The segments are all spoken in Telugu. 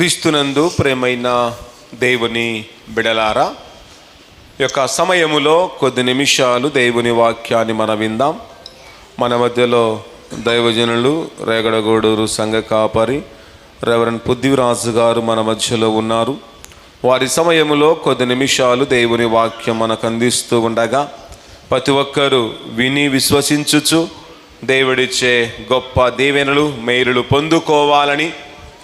క్రీస్తునందు ప్రేమైన దేవుని బిడలారా యొక్క సమయములో కొద్ది నిమిషాలు దేవుని వాక్యాన్ని మనం విందాం. మన మధ్యలో దైవజనులు రేగడగూడూరు సంఘ కాపరి రెవరెండ్ పుద్దివిరాజు గారు మన మధ్యలో ఉన్నారు. వారి సమయములో కొద్ది నిమిషాలు దేవుని వాక్యం మనకు అందిస్తూ ఉండగా ప్రతి ఒక్కరూ విని విశ్వసించుచు దేవుడిచ్చే గొప్ప దీవెనలు మేలులు పొందుకోవాలని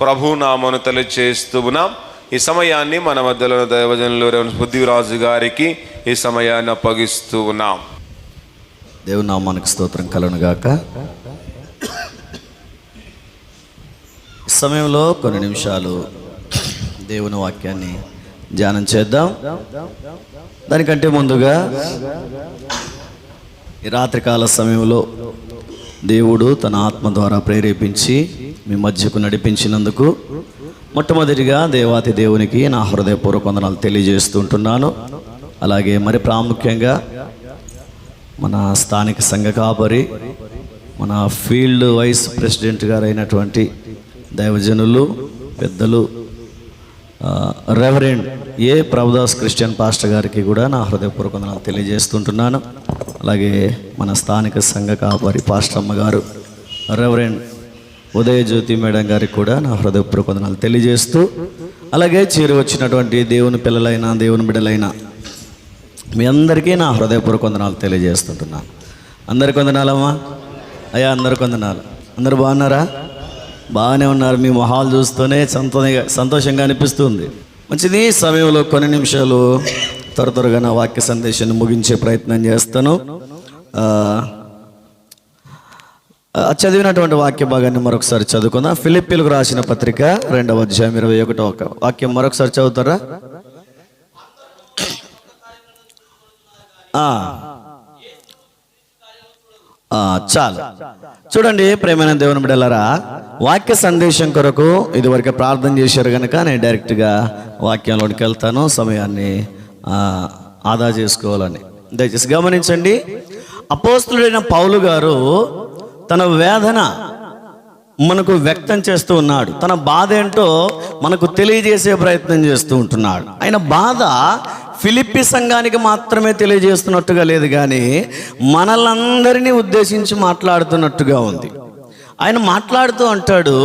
ప్రభు నామను తెలియచేస్తూ ఉన్నాం ఈ సమయాన్ని మన మధ్యలో దైవజనులు రెవరెండ్ బుద్ధిరాజు గారికి ఈ సమయాన్ని అప్పగిస్తూ ఉన్నాం దేవునామానికి స్తోత్రం కలను గాక సమయంలో కొన్ని నిమిషాలు దేవుని వాక్యాన్ని ధ్యానం చేద్దాం. దానికంటే ముందుగా ఈ రాత్రికాల సమయంలో దేవుడు తన ఆత్మ ద్వారా ప్రేరేపించి మీ మధ్యకు నడిపించినందుకు మొట్టమొదటిగా దేవాతి దేవునికి నా హృదయపూర్వక వందనాలు తెలియజేస్తుంటున్నాను. అలాగే మరి ప్రాముఖ్యంగా మన స్థానిక సంఘ కాపరి మన ఫీల్డ్ వైస్ ప్రెసిడెంట్ గారు అయినటువంటి దైవజనులు పెద్దలు reverend A Prabhudas Christian pastor గారికి కూడా నా హృదయపూర్వక వందనాలు తెలియజేస్తుంటున్నాను. అలాగే మన స్థానిక సంఘ కాపరి పాస్టమ్మ గారు రెవరెండ్ ఉదయజ్యోతి మేడం గారికి కూడా నా హృదయపూర్వక వందనాలు తెలియజేస్తూ అలాగే చేరి వచ్చినటువంటి దేవుని పిల్లలైన దేవుని బిడ్డలైన మీ అందరికీ నా హృదయపూర్వక వందనాలు తెలియజేస్తుంటున్నాను అందరికి వందనాలమ్మా. అయ్యా అందరికి వందనాలు. అందరు బాగున్నారా? బాగానే ఉన్నారు. మీ మొహాలు చూస్తూనే సంతోషంగా సంతోషంగా అనిపిస్తుంది. మంచిది సమయంలో కొన్ని నిమిషాలు త్వర త్వరగా నా వాక్య సందేశాన్ని ముగించే ప్రయత్నం చేస్తాను. చదివినటువంటి వాక్య భాగాన్ని మరొకసారి చదువుకుందాం. ఫిలిప్పీలకు రాసిన పత్రిక రెండవ అధ్యాయం ఇరవై ఒకటో ఒక వాక్యం మరొకసారి చదువుతారా? చాలు. చూడండి ప్రేమైన దేవుని బిడ్డలారా వాక్య సందేశం కొరకు ఇదివరకు ప్రార్థన చేశారు కనుక నేను డైరెక్ట్గా వాక్యంలోనికి వెళ్తాను సమయాన్ని ఆదా చేసుకోవాలని. దయచేసి గమనించండి. అపోస్తుడైన పౌలు గారు తన వేదన మనకు వ్యక్తం చేస్తూ ఉన్నాడు. తన బాధ ఏంటో మనకు తెలియజేసే ప్రయత్నం చేస్తూ ఉంటున్నాడు. ఆయన బాధ ఫిలిప్పి సంఘానికి మాత్రమే తెలియజేస్తున్నట్టుగా లేదు కానీ మనలందరినీ ఉద్దేశించి మాట్లాడుతున్నట్టుగా ఉంది. ఆయన మాట్లాడుతూ అంటాడు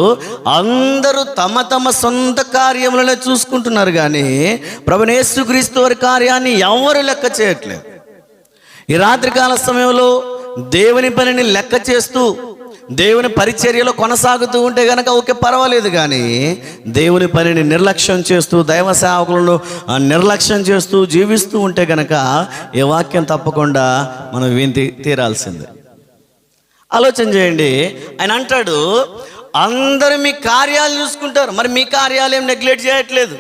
అందరూ తమ తమ సొంత కార్యములనే చూసుకుంటున్నారు కానీ ప్రభునేసుక్రీస్తు వారి కార్యాన్ని ఎవరు లెక్క చేయట్లేదు. ఈ రాత్రికాల సమయంలో దేవుని పనిని లెక్క చేస్తూ దేవుని పరిచర్యలో కొనసాగుతూ ఉంటే గనక ఓకే పర్వాలేదు కానీ దేవుని పనిని నిర్లక్ష్యం చేస్తూ దైవ సేవకులను నిర్లక్ష్యం చేస్తూ జీవిస్తూ ఉంటే గనక ఈ వాక్యం తప్పకుండా మనం వింతి తీరాల్సిందే. ఆలోచన చేయండి. ఆయన అంటాడు అందరూ మీ కార్యాలు చూసుకుంటారు. మరి మీ కార్యాలు ఏం నెగ్లెక్ట్ చేయట్లేదు.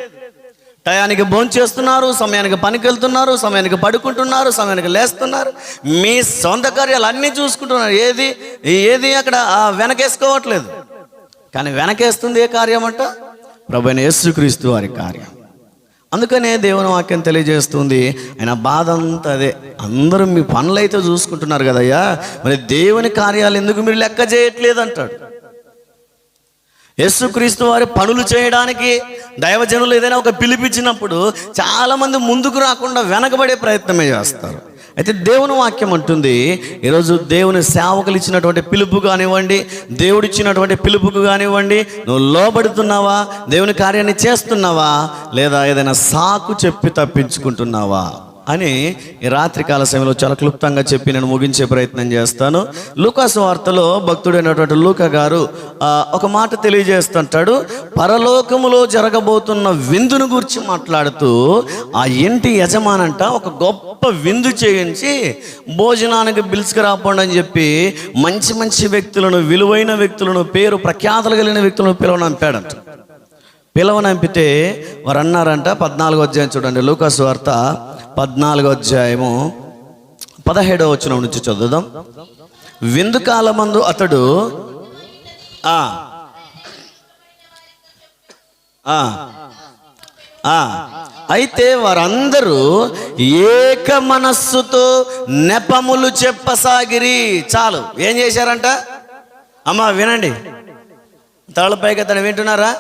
టయానికి భోంచేస్తున్నారు సమయానికి పనికి వెళ్తున్నారు సమయానికి పడుకుంటున్నారు సమయానికి లేస్తున్నారు. మీ సొంత కార్యాలు అన్నీ చూసుకుంటున్నారు. ఏది ఏది అక్కడ వెనకేసుకోవట్లేదు. కానీ వెనకేస్తుంది ఏ కార్యం అంట? ప్రభు యేసుక్రీస్తు వారి కార్యం. అందుకనే దేవుని వాక్యం తెలియజేస్తుంది. ఆయన బాధ అంతా అదే. అందరూ మీ పనులైతే చూసుకుంటున్నారు కదయ్యా. మరి దేవుని కార్యాలు ఎందుకు మీరు లెక్క చేయట్లేదు అంటాడు యేసుక్రీస్తు వారి పనులు చేయడానికి దైవజనులు ఏదైనా ఒక పిలిపించినప్పుడు చాలామంది ముందుకు రాకుండా వెనకబడే ప్రయత్నమే చేస్తారు. అయితే దేవుని వాక్యం అంటుంది ఈరోజు దేవుని సేవకులు ఇచ్చినటువంటి పిలుపు కానివ్వండి దేవుడు ఇచ్చినటువంటి పిలుపుకు కానివ్వండి నువ్వు లోబడుతున్నావా దేవుని కార్యాన్ని చేస్తున్నావా లేదా ఏదైనా సాకు చెప్పి తప్పించుకుంటున్నావా? అని రాత్రికాల సమయంలో చాలా క్లుప్తంగా చెప్పి నేను ముగించే ప్రయత్నం చేస్తాను. లూకాసు వార్తలో భక్తుడైనటువంటి లూక గారు ఒక మాట తెలియజేస్తుంటాడు. పరలోకములో జరగబోతున్న విందును గురించి మాట్లాడుతూ ఆ ఇంటి యజమానంట ఒక గొప్ప విందు చేయించి భోజనానికి పిలుచుకు రాపండి అని చెప్పి మంచి మంచి వ్యక్తులను విలువైన వ్యక్తులను పేరు ప్రఖ్యాతలు కలిగిన వ్యక్తులను పిలవనంపాడంట పిలవనంపితే వారు అన్నారంట పద్నాలుగో అధ్యాయం చూడండి లూకాసు వార్త. పద్నాలుగో అధ్యాయము పదహేడో వచ్చిన నుంచి చదువుదాం. విందు కాలమందు అతడు ఆ ఆ అయితే వారందరూ ఏక మనస్సుతో నెపములు చెప్పసాగిరి. చాలు ఏం చేశారంట? అమ్మా వినండి. తలపైకి అతను వింటున్నారా?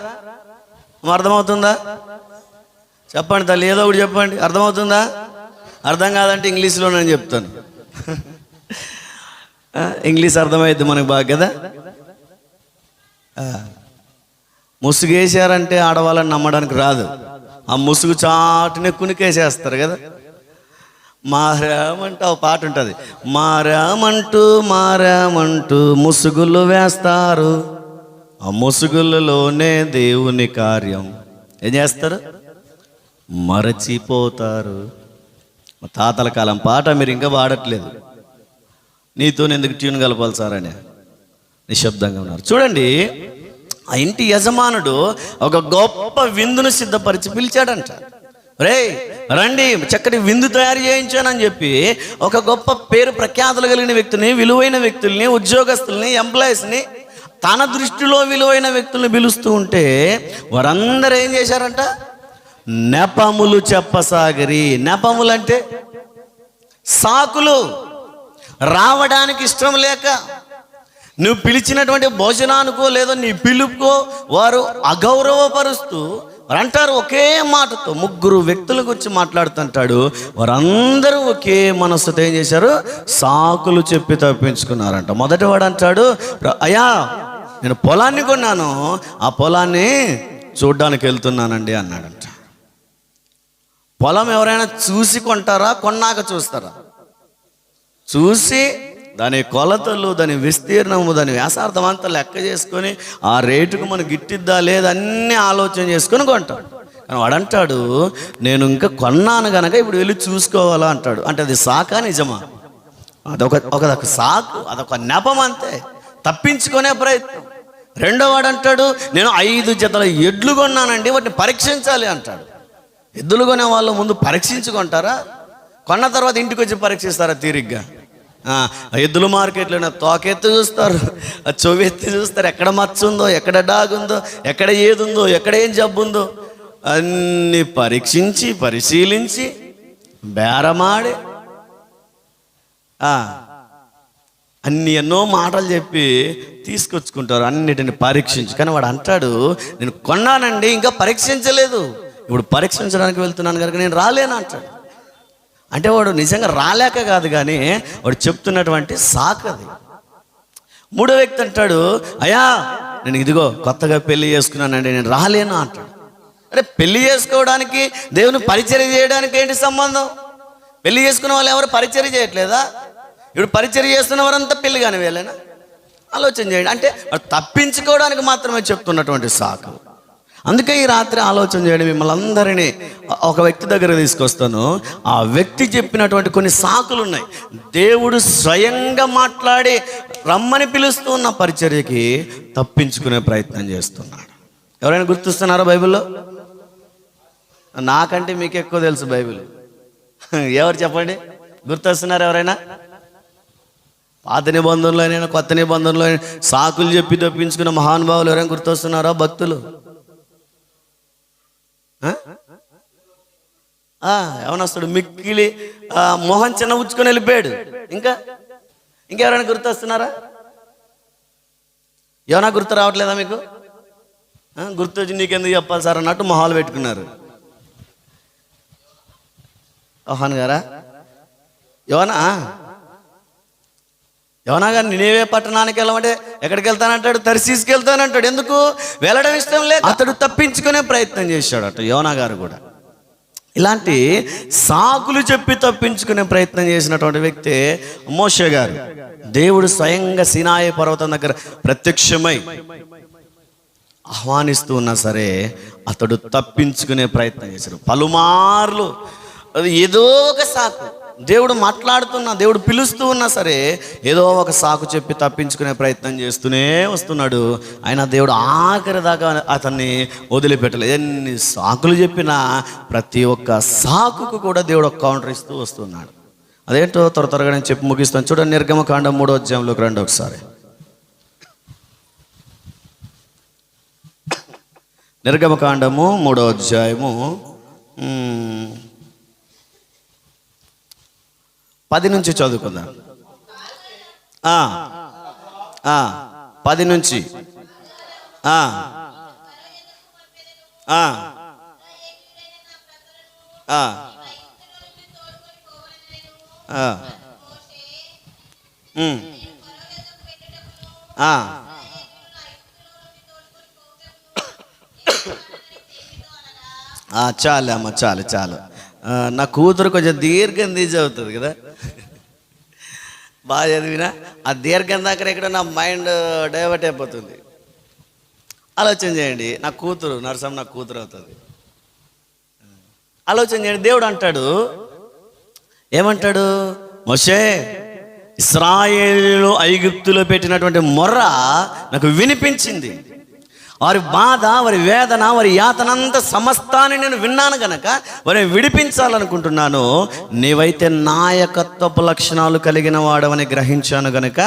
అర్థమవుతుందా? చెప్పండి తల్లి ఏదో ఒకటి చెప్పండి. అర్థమవుతుందా? అర్థం కాదంటే ఇంగ్లీష్లో నేను చెప్తాను. ఇంగ్లీష్ అర్థమైద్ది మనకు బాగా కదా? ముసుగేసారంటే ఆడవాళ్ళని నమ్మడానికి రాదు. ఆ ముసుగు చాటునే కునికేసేస్తారు కదా? మారామంటూ ఆ పాట ఉంటుంది. మారామంటూ మారామంటూ ముసుగులు వేస్తారు. ఆ ముసుగులలోనే దేవుని కార్యం. ఏం చేస్తారు? మరచిపోతారు. మా తాతల కాలం పాట మీరు ఇంకా వాడట్లేదు. నీతో ఎందుకు ట్యూన్ కలపాలి సార్ అని నిశ్శబ్దంగా ఉన్నారు. చూడండి ఆ ఇంటి యజమానుడు ఒక గొప్ప విందును సిద్ధపరిచి పిలిచాడంట. రే రండి చక్కటి విందు తయారు చేయించానని చెప్పి ఒక గొప్ప పేరు ప్రఖ్యాతులు కలిగిన వ్యక్తిని విలువైన వ్యక్తుల్ని ఉద్యోగస్తుల్ని ఎంప్లాయీస్ని తన దృష్టిలో విలువైన వ్యక్తుల్ని పిలుస్తూ ఉంటే వారందరూ ఏం చేశారంట? నెపములు చెప్పసాగరి. నెపములు అంటే సాకులు. రావడానికి ఇష్టం లేక నువ్వు పిలిచినటువంటి భోజనానికో లేదో నీ పిలుపుకో వారు అగౌరవపరుస్తూ అంటారు ఒకే మాటతో ముగ్గురు వ్యక్తుల గురించి మాట్లాడుతుంటాడు. వారందరూ ఒకే మనస్సుతో ఏం చేశారు? సాకులు చెప్పి తప్పించుకున్నారంట. మొదటి వాడు అంటాడు అయ్యా నేను పొలాన్ని కొన్నాను. ఆ పొలాన్ని చూడ్డానికి వెళ్తున్నానండి అన్నాడంట. పొలం ఎవరైనా చూసి కొంటారా? కొన్నాక చూస్తారా? చూసి దాని కొలతలు దాని విస్తీర్ణము దాని వ్యాసార్థం అంతా లెక్క చేసుకొని ఆ రేటుకు మనం గిట్టిద్దా లేదా అన్ని ఆలోచన చేసుకొని కొంటాడు. కానీ వాడు అంటాడు నేను ఇంకా కొన్నాను గనక ఇప్పుడు వెళ్ళి చూసుకోవాలా అంటాడు. అంటే అది సాకా నిజమా? అదొక ఒకదొక సాకు అదొక నెపం అంతే. తప్పించుకునే ప్రయత్నం. రెండో వాడు అంటాడు నేను ఐదు జతల ఎడ్లు కొన్నానండి వాటిని పరీక్షించాలి అంటాడు. ఎద్దులు కొనే వాళ్ళు ముందు పరీక్షించుకుంటారా? కొన్న తర్వాత ఇంటికి వచ్చి పరీక్షిస్తారా తీరిగ్గా? ఎద్దుల మార్కెట్లోనే తోకెత్తి చూస్తారు ఆ చెవెత్తి చూస్తారు ఎక్కడ మచ్చ ఉందో ఎక్కడ డాగ్ ఉందో ఎక్కడ ఏది ఉందో ఎక్కడ ఏం జబ్బు ఉందో అన్ని పరీక్షించి పరిశీలించి బేరమాడి. అన్ని ఎన్నో మాటలు చెప్పి తీసుకొచ్చుకుంటారు అన్నిటిని పరీక్షించి. కానీ వాడు అంటాడు నేను కొన్నానండి ఇంకా పరీక్షించలేదు. ఇప్పుడు పరీక్షించడానికి వెళ్తున్నాను కనుక నేను రాలేను అంటాడు. అంటే వాడు నిజంగా రాలేక కాదు కానీ వాడు చెప్తున్నటువంటి సాకది మూడో వ్యక్తి అంటాడు అయ్యా నేను ఇదిగో కొత్తగా పెళ్ళి చేసుకున్నానండి నేను రాలేను అంటాడు. అరే పెళ్ళి చేసుకోవడానికి దేవుని పరిచర్య చేయడానికి ఏంటి సంబంధం? పెళ్ళి చేసుకున్న వాళ్ళు ఎవరు పరిచర్య చేయట్లేదా? ఇప్పుడు పరిచర్య చేస్తున్న వారంతా పెళ్ళి కాని వేలేనా ఆలోచన చేయండి. అంటే వాడు తప్పించుకోవడానికి మాత్రమే చెప్తున్నటువంటి సాకు. అందుకే ఈ రాత్రి ఆలోచన చేయడం మిమ్మల్ని అందరినీ ఒక వ్యక్తి దగ్గర తీసుకొస్తాను. ఆ వ్యక్తి చెప్పినటువంటి కొన్ని సాకులు ఉన్నాయి. దేవుడు స్వయంగా మాట్లాడి రమ్మని పిలుస్తూ ఉన్న పరిచర్యకి తప్పించుకునే ప్రయత్నం చేస్తున్నాడు. ఎవరైనా గుర్తిస్తున్నారా బైబిల్లో? నాకంటే మీకు ఎక్కువ తెలుసు బైబిల్. ఎవరు చెప్పండి? గుర్తొస్తున్నారు ఎవరైనా? పాత నిబంధనలో అయినా కొత్త నిబంధనలో అయినా సాకులు చెప్పి తప్పించుకున్న మహానుభావులు ఎవరైనా గుర్తొస్తున్నారా భక్తులు? ఎవనొస్తాడు మిక్కిలి మొహం చిన్న ఉచ్చుకొని వెళ్ళిపోయాడు. ఇంకా? ఇంకెవరైనా గుర్తొస్తున్నారా? ఏమైనా గుర్తు రావట్లేదా మీకు? గుర్తు వచ్చి నీకెందుకు చెప్పాలి సార్ అన్నట్టు మొహాలు పెట్టుకున్నారు. ఓహాన్ గారా యోనా యోనా గారు నేనేవే పట్టణానికి వెళ్ళమంటే ఎక్కడికి వెళ్తానంటాడు? తరిసీసుకి వెళ్తానంటాడు. ఎందుకు? వెళ్ళడం ఇష్టం లేదు. అతడు తప్పించుకునే ప్రయత్నం చేశాడు అట యోనా గారు కూడా. ఇలాంటి సాకులు చెప్పి తప్పించుకునే ప్రయత్నం చేసినటువంటి వ్యక్తి మోషే గారు. దేవుడు స్వయంగా సినాయి పర్వతం దగ్గర ప్రత్యక్షమై ఆహ్వానిస్తూ ఉన్నా సరే అతడు తప్పించుకునే ప్రయత్నం చేశాడు. పలుమార్లు. ఏదో ఒక సాకు. దేవుడు మాట్లాడుతున్నా దేవుడు పిలుస్తూ ఉన్నా సరే ఏదో ఒక సాకు చెప్పి తప్పించుకునే ప్రయత్నం చేస్తూనే వస్తున్నాడు. ఆయన దేవుడు ఆఖరి దాకా అతన్ని వదిలిపెట్టలేదు ఎన్ని సాకులు చెప్పినా ప్రతి ఒక్క సాకుకు కూడా దేవుడు ఒక కౌంటర్ ఇస్తూ వస్తున్నాడు. అదేంటో త్వర త్వరగా నేను చెప్పి ముగిస్తాను. చూడండి నిర్గమకాండం మూడో అధ్యాయంలోకి రండి ఒకసారి. నిర్గమకాండము మూడో అధ్యాయము మ్మ్, పది నుంచి చదువుకుందాం. పది నుంచి. చాలు అమ్మ చాలు చాలు. నా కూతురు కొంచెం దీర్ఘం తీసి అవుతుంది కదా. బాగా చదివినా ఆ దీర్ఘం దగ్గర ఇక్కడ నా మైండ్ డైవర్ట్ అయిపోతుంది. ఆలోచన చేయండి నా కూతురు నరసం నా కూతురు అవుతుంది. ఆలోచన చేయండి దేవుడు అంటాడు. ఏమంటాడు? మొషే ఇస్రాయేలు ఐగుప్తులో పెట్టినటువంటి మొర్ర నాకు వినిపించింది. వారి బాధ వారి వేదన వారి యాతనంత సమస్తాన్ని నేను విన్నాను గనక వారిని విడిపించాలనుకుంటున్నాను. నీవైతే నాయకత్వపు లక్షణాలు కలిగిన వాడవని గ్రహించాను గనక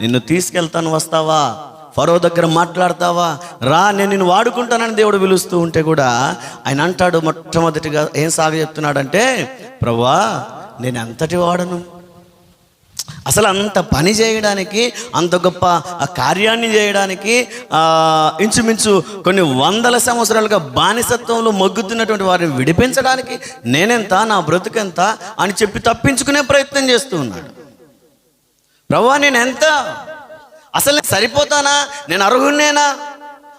నిన్ను తీసుకెళ్తాను వస్తావా? ఫరో దగ్గర మాట్లాడతావా? రా నేను నిన్ను వాడుకుంటానని దేవుడు పిలుస్తూ ఉంటే కూడా ఆయన అంటాడు మొట్టమొదటిగా ఏం సాగు చెప్తున్నాడంటే ప్రభా నేను ఎంతటి వాడను. అసలు అంత పని చేయడానికి అంత గొప్ప కార్యాన్ని చేయడానికి ఇంచుమించు కొన్ని వందల సంవత్సరాలుగా బానిసత్వంలో మొగ్గుతున్నటువంటి వారిని విడిపించడానికి నేనెంత నా బ్రతుకెంత అని చెప్పి తప్పించుకునే ప్రయత్నం చేస్తూ ఉన్నాడు. ప్రభా నేను ఎంత అసలు సరిపోతానా? నేను అర్హుడినేనా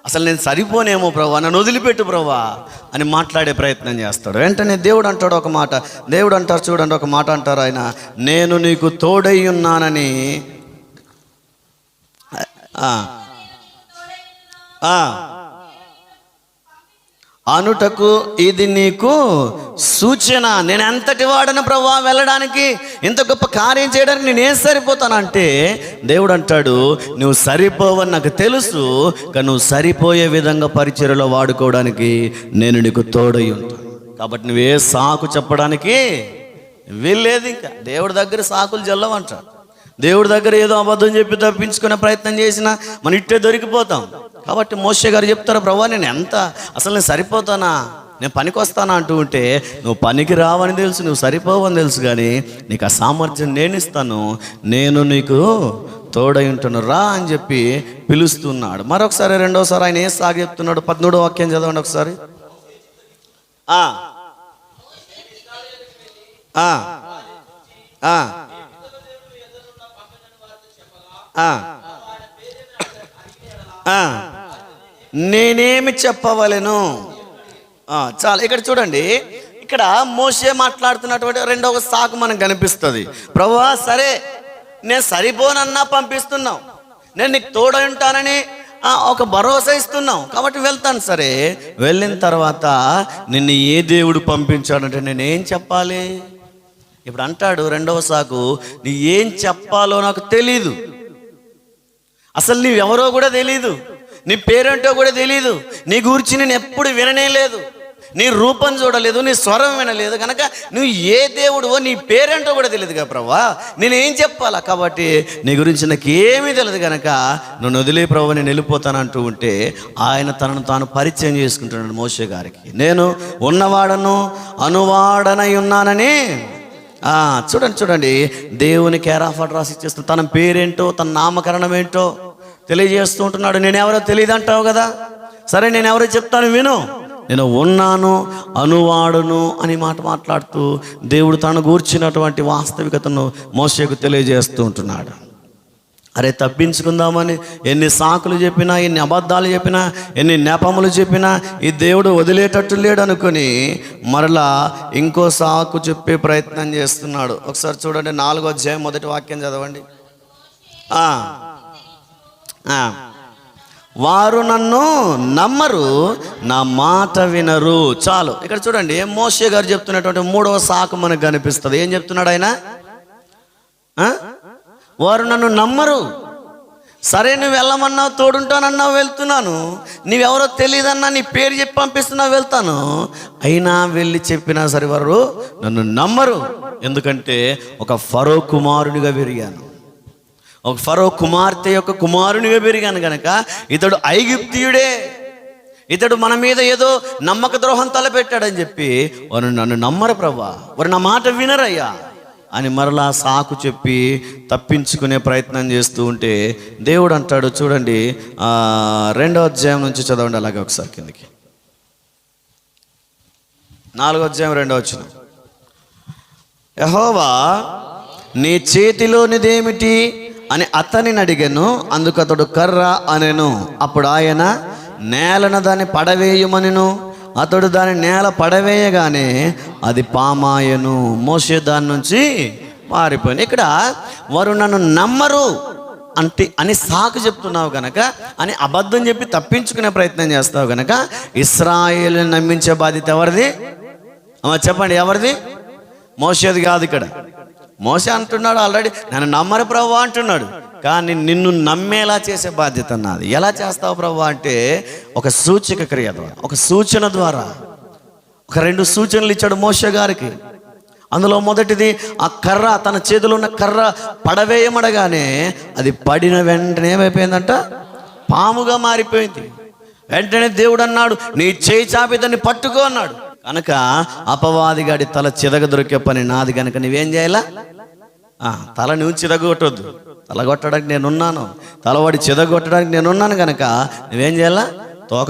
అసలు నేను సరిపోనేమో ప్రభా నన్ను వదిలిపెట్టు ప్రభా అని మాట్లాడే ప్రయత్నం చేస్తాడు వెంటనే దేవుడు అంటాడు ఒక మాట దేవుడు అంటారు చూడండి ఒక మాట అంటారు ఆయన నేను నీకు తోడై ఉన్నానని ఆ. అనుటకు ఇది నీకు సూచన. నేను ఎంతటి వాడను ప్రభా వెళ్ళడానికి? ఇంత గొప్ప కార్యం చేయడానికి నేను ఏం సరిపోతానంటే దేవుడు అంటాడు నువ్వు సరిపోవని నాకు తెలుసు కానీ నువ్వు సరిపోయే విధంగా పరిచయలో వాడుకోవడానికి నేను నీకు తోడై ఉంటాను కాబట్టి నువ్వు ఏ సాకు చెప్పడానికి వీల్లేదు ఇంకా. దేవుడి దగ్గర సాకులు జల్లవంటాడు దేవుడి దగ్గర ఏదో అబద్ధం చెప్పి తప్పించుకునే ప్రయత్నం చేసినా మనం ఇట్టే దొరికిపోతాం. కాబట్టి మోసే గారు చెప్తారు ప్రభా నేను ఎంత అసలు నేను సరిపోతానా నేను పనికి వస్తానా అంటూ ఉంటే నువ్వు పనికి రావని తెలుసు నువ్వు సరిపోవని తెలుసు కానీ నీకు ఆ సామర్థ్యం నేను ఇస్తాను నేను నీకు తోడై ఉంటాను రా అని చెప్పి పిలుస్తున్నాడు మరొకసారి రెండోసారి ఆయన ఏం సాగి చెప్తున్నాడు పద్మూడో వాక్యం చదవండి ఒకసారి ఆ. ఆ. ఆ. నేనేమి చెప్పవలెను? చాలా చాలు. ఇక్కడ చూడండి. ఇక్కడ మోసే మాట్లాడుతున్నటువంటి రెండవ సాకు మనకు కనిపిస్తుంది. ప్రభువా సరే. నేను సరిపోనన్నా పంపిస్తున్నావు. నేను నీకు తోడై ఉంటానని ఒక భరోసా ఇస్తున్నావు. కాబట్టి వెళ్తాను సరే. వెళ్ళిన తర్వాత నిన్ను ఏ దేవుడు పంపించాడంటే నేనేం చెప్పాలి? ఇప్పుడు అంటాడు రెండవ సాకు నీ ఏం చెప్పాలో నాకు తెలీదు. అసలు నీవెవరో కూడా తెలీదు. నీ పేరేంటో కూడా తెలీదు. నీ గురించి నేను ఎప్పుడు విననే లేదు. నీ రూపం చూడలేదు నీ స్వరం వినలేదు. కనుక నువ్వు ఏ దేవుడువో నీ పేరేంటో కూడా తెలియదు కదా ప్రభా. నేనేం చెప్పాలా కాబట్టి? నీ గురించి నాకు ఏమీ తెలియదు కనుక నన్ను వదిలే ప్రభు నేను వెళ్ళిపోతాను అంటూ ఉంటే ఆయన తనను తాను పరిచయం చేసుకుంటున్నాడు మోషే గారికి. నేను ఉన్నవాడను అనువాడనై ఉన్నానని చూడండి చూడండి. దేవుని కేరాఫట్ రాసి ఇచ్చేస్తూ తన పేరేంటో తన నామకరణం ఏంటో తెలియజేస్తూ ఉంటున్నాడు. నేను ఎవరో తెలియదు అంటావు కదా? సరే నేను ఎవరో చెప్తాను విను. నేను ఉన్నాను అనువాడును అని మాట మాట్లాడుతూ దేవుడు తను గూర్చినటువంటి వాస్తవికతను మోసకు తెలియజేస్తూ ఉంటున్నాడు. అరే తప్పించుకుందామని ఎన్ని సాకులు చెప్పినా ఎన్ని అబద్ధాలు చెప్పినా ఎన్ని నెపములు చెప్పినా ఈ దేవుడు వదిలేటట్టు లేడు అనుకుని మరలా ఇంకో సాకు చెప్పే ప్రయత్నం చేస్తున్నాడు. ఒకసారి చూడండి నాలుగో అధ్యాయం మొదటి వాక్యం చదవండి. వారు నన్ను నమ్మరు నా మాట వినరు. చాలు. ఇక్కడ చూడండి మోషే గారు చెప్తున్నటువంటి మూడవ సాకు మనకు కనిపిస్తుంది. ఏం చెప్తున్నాడు ఆయన? వారు నన్ను నమ్మరు. సరే నువ్వు వెళ్ళమన్నావు తోడుంటానన్నావు వెళ్తున్నాను. నీవెవరో తెలియదన్నా నీ పేరు చెప్పి పంపిస్తున్నావు వెళ్తాను. అయినా వెళ్ళి చెప్పినా సరే వారు నన్ను నమ్మరు. ఎందుకంటే ఒక ఫరో కుమారునిగా పెరిగాను. ఒక ఫరో కుమార్తె యొక్క కుమారునిగా పెరిగాను గనక ఇతడు ఐగుప్తియుడే. ఇతడు మన మీద ఏదో నమ్మక ద్రోహం తలపెట్టాడని చెప్పి వారు నన్ను నమ్మరు ప్రభా వారు నా మాట వినరయ్యా. అని మరలా సాకు చెప్పి తప్పించుకునే ప్రయత్నం చేస్తూ ఉంటే దేవుడు అంటాడు చూడండి రెండో అధ్యాయం నుంచి చదవండి అలాగే ఒకసారి కిందకి. నాలుగో అధ్యాయం రెండో వచ్చిన. యహోవా నీ చేతిలోనిదేమిటి అని అతనిని అడిగాను అందుకు అతడు కర్ర అనెను. అప్పుడు ఆయన నేలను దాన్ని పడవేయమనిను. అతడు దాని నేల పడవేయగానే అది పామాయను. మోసే దాని నుంచి మారిపోయింది ఇక్కడ వారు నన్ను నమ్మరు అంటే అని సాకు చెప్తున్నావు గనక అని అబద్ధం చెప్పి తప్పించుకునే ప్రయత్నం చేస్తావు గనక ఇస్రాయేల్ నమ్మించే బాధ్యత ఎవరిది? చెప్పండి ఎవరిది? మోసేది కాదు ఇక్కడ. మోసే అంటున్నాడు ఆల్రెడీ నన్ను నమ్మరు ప్రభు అంటున్నాడు. కానీ నిన్ను నమ్మేలా చేసే బాధ్యత నాది. ఎలా చేస్తావు ప్రభు అంటే ఒక సూచక క్రియ ద్వారా ఒక సూచన ద్వారా. ఒక రెండు సూచనలు ఇచ్చాడు మోష గారికి. అందులో మొదటిది ఆ కర్ర తన చేతిలో ఉన్న కర్ర పడవేయమడగానే అది పడిన వెంటనే ఏమైపోయిందంట? పాముగా మారిపోయింది. వెంటనే దేవుడు అన్నాడు నీ చేయి చాపి దాన్ని పట్టుకో అన్నాడు. కనుక అపవాదిగాడి తల చిదగ దొరికే పని నాది కనుక నువ్వేం చేయాలా? ఆ, తల నువ్వు చిదగొట్టొద్దు. తలగొట్టడానికి నేనున్నాను. తలవాడి చెదగొట్టడానికి నేనున్నాను కనుక నువ్వేం చేయాలా? తోక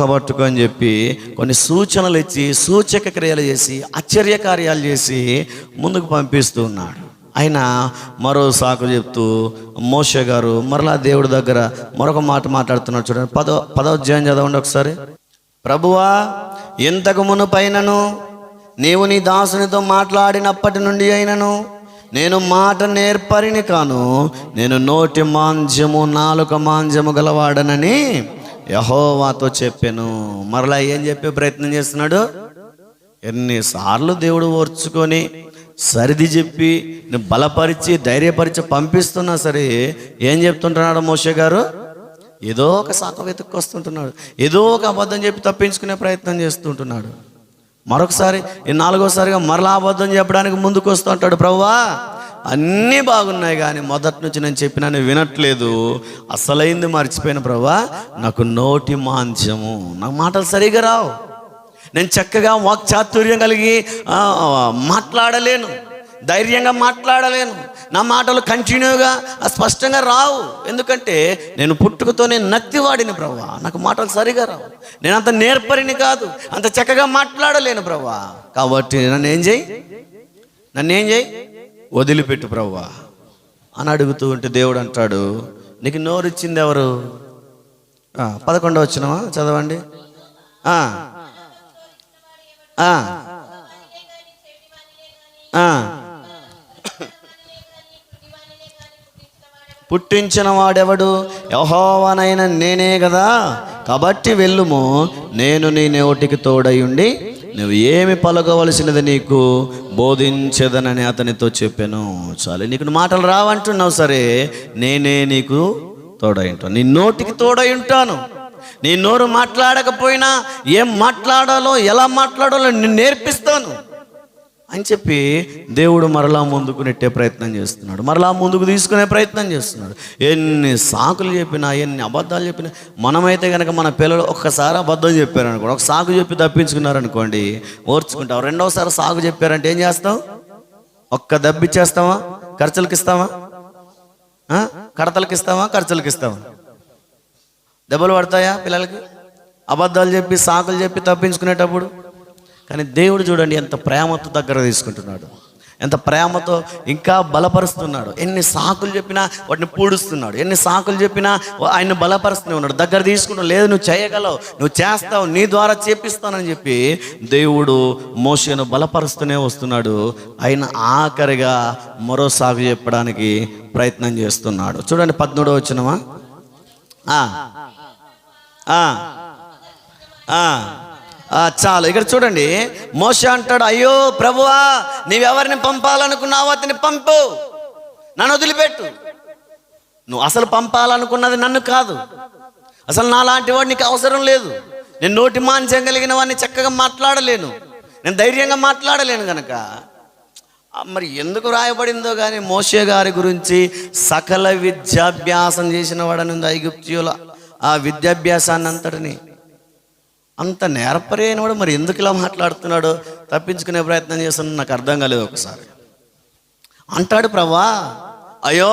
చెప్పి కొన్ని సూచనలు ఇచ్చి సూచక క్రియలు చేసి ఆశ్చర్య కార్యాలు చేసి ముందుకు పంపిస్తూ ఉన్నాడు. ఆయన మరో సాకు చెప్తూ మోషే గారు మరలా దేవుడి దగ్గర మరొక మాట మాట్లాడుతున్నాడు చూడండి. పదో పదో అధ్యాయం చదవండి ఒకసారి. ప్రభువా ఇంతకు మునుపైనను నీవు నీ దాసునితో మాట్లాడినప్పటి నుండి అయినను నేను మాట నేర్పరిని కాను నేను నోటి మాంజ్యము నాలుక మాంజ్యము గలవాడనని యహోవాతో చెప్పాను. మరలా ఏం చెప్పే ప్రయత్నం చేస్తున్నాడు? ఎన్నిసార్లు దేవుడు ఓర్చుకొని సరిది చెప్పి నేను బలపరిచి ధైర్యపరిచి పంపిస్తున్నా సరే ఏం చెప్తుంటున్నాడు మోషే గారు? ఏదో ఒక శాఖ వెతుక్కొస్తుంటున్నాడు. ఏదో ఒక అబద్ధం చెప్పి తప్పించుకునే ప్రయత్నం చేస్తుంటున్నాడు. మరొకసారి ఈ నాలుగోసారిగా మరలా అబద్ధం చెప్పడానికి ముందుకు వస్తూ ఉంటాడు. ప్రవ్వా అన్నీ బాగున్నాయి కానీ మొదటి నుంచి నేను చెప్పినా వినట్లేదు. అసలైంది మర్చిపోయిన ప్రవ్వా. నాకు నోటి మాంద్యము. నాకు మాటలు సరిగా రావు. నేను చక్కగా వాక్చాతుర్యం కలిగి మాట్లాడలేను. ధైర్యంగా మాట్లాడలేను. నా మాటలు కంటిన్యూగా స్పష్టంగా రావు. ఎందుకంటే నేను పుట్టుకతోనే నత్తివాడిని ప్రభా నాకు మాటలు సరిగా రావు. నేను అంత నేర్పరిని కాదు. అంత చక్కగా మాట్లాడలేను ప్రభా కాబట్టి నన్ను ఏం చేయి? నన్ను ఏం చేయి? వదిలిపెట్టు ప్రభా అని అడుగుతూ ఉంటే దేవుడు అంటాడు నీకు నోరిచ్చింది ఎవరు? పదకొండవ వచ్చినవా చదవండి. పుట్టించిన వాడెవడు? యహోవనైన నేనే కదా కాబట్టి వెళ్ళుము. నేను నీ నోటికి తోడయుండి నువ్వు ఏమి పలకవలసినది నీకు బోధించదనని అతనితో చెప్పాను. చాలు నీకు మాటలు రావంటున్నావు సరే. నేనే నీకు తోడై ఉంటాను నీ నోటికి తోడై ఉంటాను నీ నోరు మాట్లాడకపోయినా ఏం మాట్లాడాలో ఎలా మాట్లాడాలో నేను నేర్పిస్తాను. అని చెప్పి దేవుడు మరలా ముందుకు నెట్టే ప్రయత్నం చేస్తున్నాడు. మరలా ముందుకు తీసుకునే ప్రయత్నం చేస్తున్నాడు. ఎన్ని సాకులు చెప్పినా ఎన్ని అబద్ధాలు చెప్పినా మనమైతే కనుక మన పిల్లలు ఒక్కసారి అబద్ధం చెప్పారనుకోండి ఒక సాకు చెప్పి తప్పించుకున్నారనుకోండి ఓర్చుకుంటాం. రెండవసారి సాగు చెప్పారంటే ఏం చేస్తాం? ఒక్క దబ్బిచ్చేస్తావా ఖర్చులకు ఇస్తావా కడతలకు ఇస్తావా ఖర్చులకు ఇస్తావా దెబ్బలు పడతాయా పిల్లలకి? అబద్ధాలు చెప్పి సాకులు చెప్పి తప్పించుకునేటప్పుడు? కానీ దేవుడు చూడండి ఎంత ప్రేమతో దగ్గర తీసుకుంటున్నాడు. ఎంత ప్రేమతో ఇంకా బలపరుస్తున్నాడు. ఎన్ని సాకులు చెప్పినా వాటిని పూడుస్తున్నాడు. ఎన్ని సాకులు చెప్పినా ఆయన బలపరుస్తూనే ఉన్నాడు. దగ్గర తీసుకుంటాడు లేదు నువ్వు చేయగలవు నువ్వు చేస్తావు నీ ద్వారా చేపిస్తానని చెప్పి దేవుడు మోషను బలపరుస్తూనే వస్తున్నాడు. ఆయన ఆఖరిగా మరో సాగు చెప్పడానికి ప్రయత్నం చేస్తున్నాడు. చూడండి పద్మూడో వచ్చినమా ఆ. ఆ. ఆ, చాలు. ఇక్కడ చూడండి. మోష అంటాడు అయ్యో ప్రభువా నీవెవరిని పంపాలనుకున్నావో అతని పంపు. నన్ను వదిలిపెట్టు. నువ్వు అసలు పంపాలనుకున్నది నన్ను కాదు. అసలు నాలాంటి వాడు నీకు అవసరం లేదు. నేను నోటి మాంసం కలిగిన వాడిని చక్కగా మాట్లాడలేను. నేను ధైర్యంగా మాట్లాడలేను కనుక మరి ఎందుకు రాయబడిందో కానీ మోషే గారి గురించి సకల విద్యాభ్యాసం చేసిన వాడని ఉంది ఐగుప్తియుల. ఆ విద్యాభ్యాసాన్ని అంతటిని అంత నేర్పరైన వాడు మరి ఎందుకు ఇలా మాట్లాడుతున్నాడు? తప్పించుకునే ప్రయత్నం చేస్తున్నా నాకు అర్థం కాలేదు ఒకసారి. అంటాడు ప్రభా అయ్యో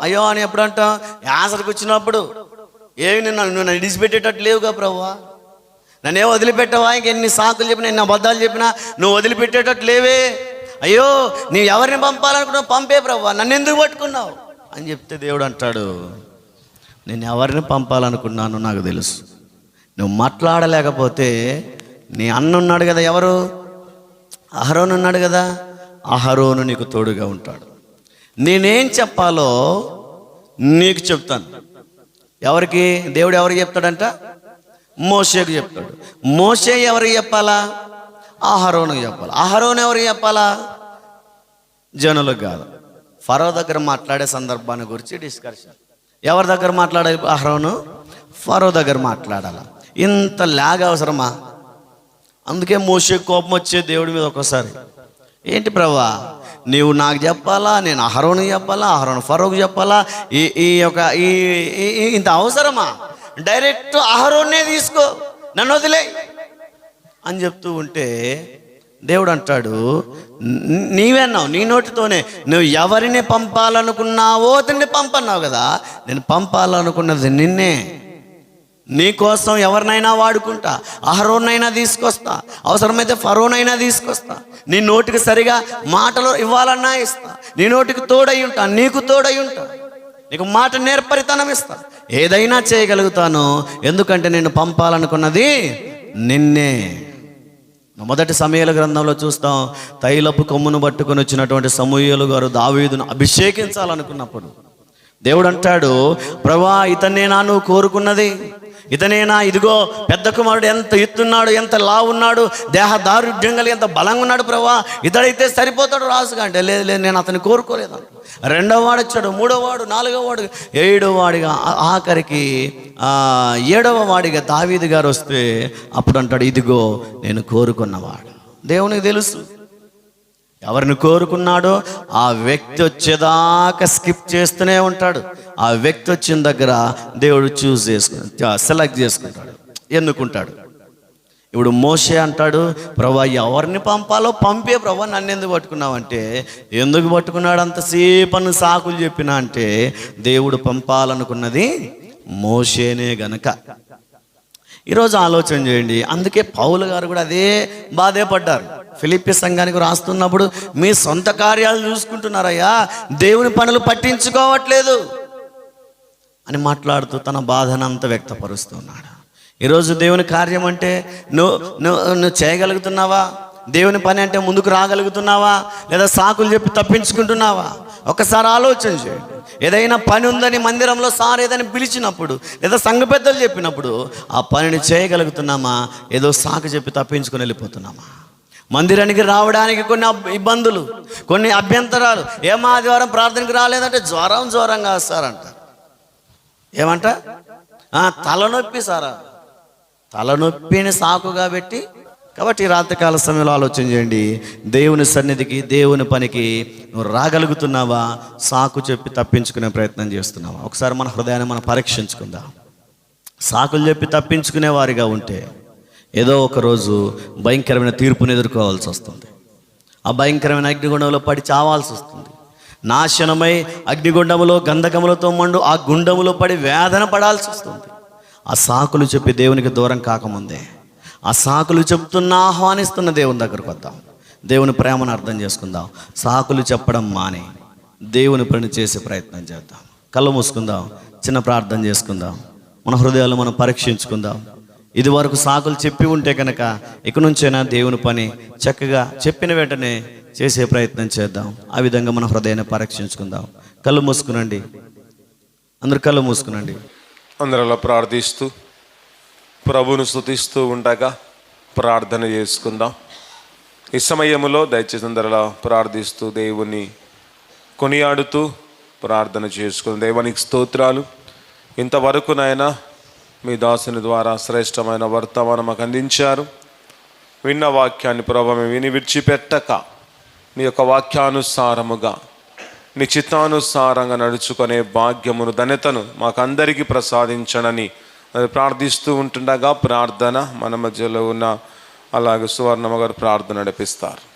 అయ్యో అని ఎప్పుడు అంటాం యాసరికి వచ్చినప్పుడు. ఏమి నేను నువ్వు నన్ను విడిచిపెట్టేటట్టు లేవుగా ప్రభా? నన్నే వదిలిపెట్టవా? ఇంకెన్ని సాకులు చెప్పినా ఎన్ని అబద్ధాలు చెప్పినా నువ్వు వదిలిపెట్టేటట్టు లేవే. అయ్యో నీవు ఎవరిని పంపాలనుకున్నావు పంపే ప్రభా నన్ను ఎందుకు పట్టుకున్నావు? అని చెప్తే దేవుడు అంటాడు నేను ఎవరిని పంపాలనుకున్నాను నాకు తెలుసు. నువ్వు మాట్లాడలేకపోతే నీ అన్న ఉన్నాడు కదా ఎవరు? అహరోను ఉన్నాడు కదా? అహరోను నీకు తోడుగా ఉంటాడు. నేనేం చెప్పాలో నీకు చెప్తాను. ఎవరికి? దేవుడు ఎవరికి చెప్తాడంట? మోసేకు చెప్తాడు. మోసే ఎవరికి చెప్పాలా? అహరోనుకు చెప్పాలి. ఆహరోను ఎవరికి చెప్పాలా? జనులకు కాదు. ఫరో దగ్గర మాట్లాడే సందర్భాన్ని గురించి డిస్కషన్. ఎవరి దగ్గర మాట్లాడాలి అహరోను? ఫరో దగ్గర మాట్లాడాలా. ఇంత లాగ్ అవసరమా? అందుకే మోసే కోపం వచ్చే దేవుడి మీద ఒకసారి ఏంటి ప్రభా నీవు నాకు చెప్పాలా? నేను అహరోను చెప్పాలా? అహరోన్ ఫరోకు చెప్పాలా? ఈ ఈ యొక్క ఈ ఇంత అవసరమా? డైరెక్ట్ అహరోన్నే తీసుకో నన్ను వదిలే అని చెప్తూ ఉంటే దేవుడు అంటాడు నీవన్నావు నీ నోటితోనే. నువ్వు ఎవరిని పంపాలనుకున్నావో అతన్ని పంపన్నావు కదా. నేను పంపాలనుకున్నది నిన్నే. నీ కోసం ఎవరినైనా వాడుకుంటా అహరోనైనా తీసుకొస్తా అవసరమైతే ఫరోనైనా తీసుకొస్తా. నీ నోటికి సరిగా మాటలు ఇవ్వాలన్నా ఇస్తా. నీ నోటికి తోడై ఉంటా నీకు తోడై ఉంటా. నీకు మాట నేర్పరితనం ఇస్తా. ఏదైనా చేయగలుగుతాను. ఎందుకంటే నేను పంపాలనుకున్నది నిన్నే. మొదటి సమయాల గ్రంథంలో చూస్తాం తైలపు కొమ్మును పట్టుకొని వచ్చినటువంటి సమూహలు గారు దావీదును అభిషేకించాలనుకున్నప్పుడు దేవుడు అంటాడు ప్రభా ఇతన్నేనా నువ్వు కోరుకున్నది. ఇతనేనా? ఇదిగో పెద్ద కుమారుడు ఎంత ఎత్తున్నాడు ఎంత లావున్నాడు దేహ దారుఢ్యం కలిగి ఎంత బలంగా ఉన్నాడు ప్రభా. ఇతడైతే సరిపోతాడు రాసుగా అంటే లేదు లేదు నేను అతను కోరుకోలేదు రెండవ వాడు వచ్చాడు మూడవ వాడు నాలుగవ వాడు ఏడవ వాడిగా ఆఖరికి ఏడవ వాడిగా దావీది గారు వస్తే అప్పుడు అంటాడు ఇదిగో నేను కోరుకున్నవాడు. దేవునికి తెలుసు. ఎవరిని కోరుకున్నాడో ఆ వ్యక్తి వచ్చేదాకా స్కిప్ చేస్తూనే ఉంటాడు. ఆ వ్యక్తి వచ్చిన దగ్గర దేవుడు చూస్ చేసుకుంటా సెలెక్ట్ చేసుకుంటాడు ఎన్నుకుంటాడు. ఇప్పుడు మోషే అంటాడు ప్రభా ఎవరిని పంపాలో పంపే ప్రభా నన్ను ఎందుకు పట్టుకున్నావంటే ఎందుకు పట్టుకున్నాడు అంతసేపు అని సాకులు చెప్పినా అంటే దేవుడు పంపాలనుకున్నది మోషేనే గనక. ఈరోజు ఆలోచన చేయండి. అందుకే పౌలు గారు కూడా అదే బాధే పడ్డారు. ఫిలిప్పి సంఘానికి రాస్తున్నప్పుడు మీ సొంత కార్యాలు చూసుకుంటున్నారయ్యా. దేవుని పనులు పట్టించుకోవట్లేదు. అని మాట్లాడుతూ తన బాధనంతా వ్యక్తపరుస్తున్నాడు. ఈరోజు దేవుని కార్యం అంటే నువ్వు నువ్వు నువ్వు చేయగలుగుతున్నావా? దేవుని పని అంటే ముందుకు రాగలుగుతున్నావా? లేదా సాకులు చెప్పి తప్పించుకుంటున్నావా? ఒకసారి ఆలోచన చేయండి. ఏదైనా పని ఉందని మందిరంలో సార్ ఏదైనా పిలిచినప్పుడు లేదా సంఘ పెద్దలు చెప్పినప్పుడు ఆ పనిని చేయగలుగుతున్నామా? ఏదో సాకు చెప్పి తప్పించుకొని వెళ్ళిపోతున్నామా? మందిరానికి రావడానికి కొన్ని ఇబ్బందులు కొన్ని అభ్యంతరాలు. ఏం ఆదివారం ప్రార్థనకి రాలేదంటే జ్వరం జ్వరంగా వస్తారంట. ఏమంట? తలనొప్పి సారా. తలనొప్పిని సాకుగా పెట్టి కాబట్టి రాత్రికాల సమయంలో ఆలోచన చేయండి. దేవుని సన్నిధికి దేవుని పనికి నువ్వు రాగలుగుతున్నావా? సాకు చెప్పి తప్పించుకునే ప్రయత్నం చేస్తున్నావా? ఒకసారి మన హృదయాన్ని మనం పరీక్షించుకుందాం. సాకులు చెప్పి తప్పించుకునే వారిగా ఉంటే ఏదో ఒక రోజు భయంకరమైన తీర్పును ఎదుర్కోవాల్సి వస్తుంది. ఆ భయంకరమైన అగ్నిగుండంలో పడి చావాల్సి వస్తుంది. నాశనమై అగ్నిగుండములో గంధకములతో మండు ఆ గుండములో పడి వేదన పడాల్సి వస్తుంది. ఆ సాకులు చెప్పి దేవునికి దూరం కాకముందే ఆ సాకులు చెప్తున్న ఆహ్వానిస్తున్న దేవుని దగ్గరకు వద్దాం. దేవుని ప్రేమను అర్థం చేసుకుందాం. సాకులు చెప్పడం మాని దేవుని పని చేసే ప్రయత్నం చేద్దాం. కళ్ళు మూసుకుందాం చిన్న ప్రార్థన చేసుకుందాం. మన హృదయాలు మనం పరీక్షించుకుందాం. ఇది వరకు సాకులు చెప్పి ఉంటే కనుక ఇక నుంచైనా దేవుని పని చక్కగా చెప్పిన వెంటనే చేసే ప్రయత్నం చేద్దాం. ఆ విధంగా మన హృదయాన్ని పరీక్షించుకుందాం. కళ్ళు మూసుకునండి. అందరు కళ్ళు మూసుకునండి. అందరిలో ప్రార్థిస్తూ ప్రభును స్తుతిస్తూ ఉండగా ప్రార్థన చేసుకుందాం. ఈ సమయంలో దయచేసి అందరిలో ప్రార్థిస్తూ దేవుని కొనియాడుతూ ప్రార్థన చేసుకుందాం. దేవానికి స్తోత్రాలు. ఇంతవరకు నాయన మీ దాసుని ద్వారా శ్రేష్టమైన వర్తమానం మాకు అందించారు. విన్న వాక్యాన్ని ప్రభావం విని విడిచిపెట్టక నీ యొక్క వాక్యానుసారముగా నీ చిత్తానుసారంగా నడుచుకునే భాగ్యమును ధన్యతను మాకందరికీ ప్రసాదించనని అది ప్రార్థిస్తూ ఉంటుండగా ప్రార్థన మన మధ్యలో ఉన్న అలాగే సువర్ణమ్మ గారు ప్రార్థన నడిపిస్తారు.